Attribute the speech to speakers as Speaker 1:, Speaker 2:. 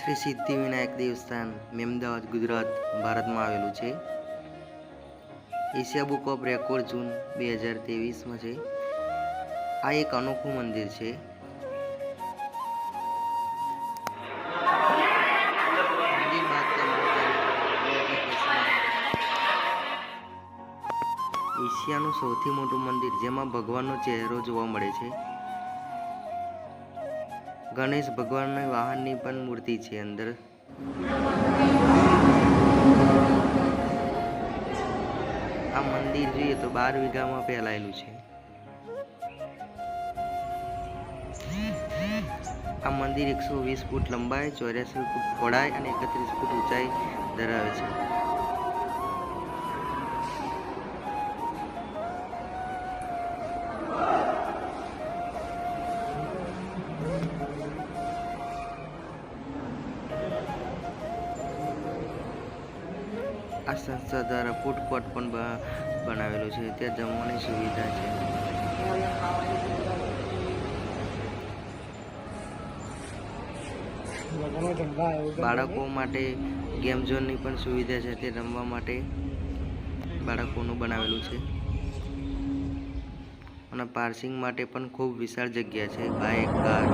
Speaker 1: શ્રી સિદ્ધિવિનાયક દેવસ્થાન મેમદાવાદ, ગુજરાત, ભારતમાં આવેલું છે. એશિયા બુક ઓફ રેકોર્ડ જૂન બે હજાર ત્રેવીસમાં છે. આ એક અનોખું મંદિર છે. એશિયાનું સૌથી મોટું મંદિર, જેમાં ભગવાનનો ચહેરો જોવા મળે છે. ગણેશ ભગવાનના વાહનની પણ મૂર્તિ છે અંદર. આ મંદિર જોઈએ તો બાર વીઘામાં ફેલાયેલું છે. આ મંદિર એકસો વીસ ફૂટ લંબાઈ, ચોર્યાસી ફૂટ પહોળાઈ અને એકત્રીસ ફૂટ ઊંચાઈ ધરાવે છે. આ સંસ્થા દ્વારા ફૂડ કોર્ટ પણ બનાવેલો છે. ત્યાં જમવાની સુવિધા છે. બાળકો માટે ગેમ ઝોનની પણ સુવિધા છે. તે રમવા માટે બાળકોનું બનાવેલું છે. અને પાર્સિંગ માટે પણ ખૂબ વિશાળ જગ્યા છે. Bike, car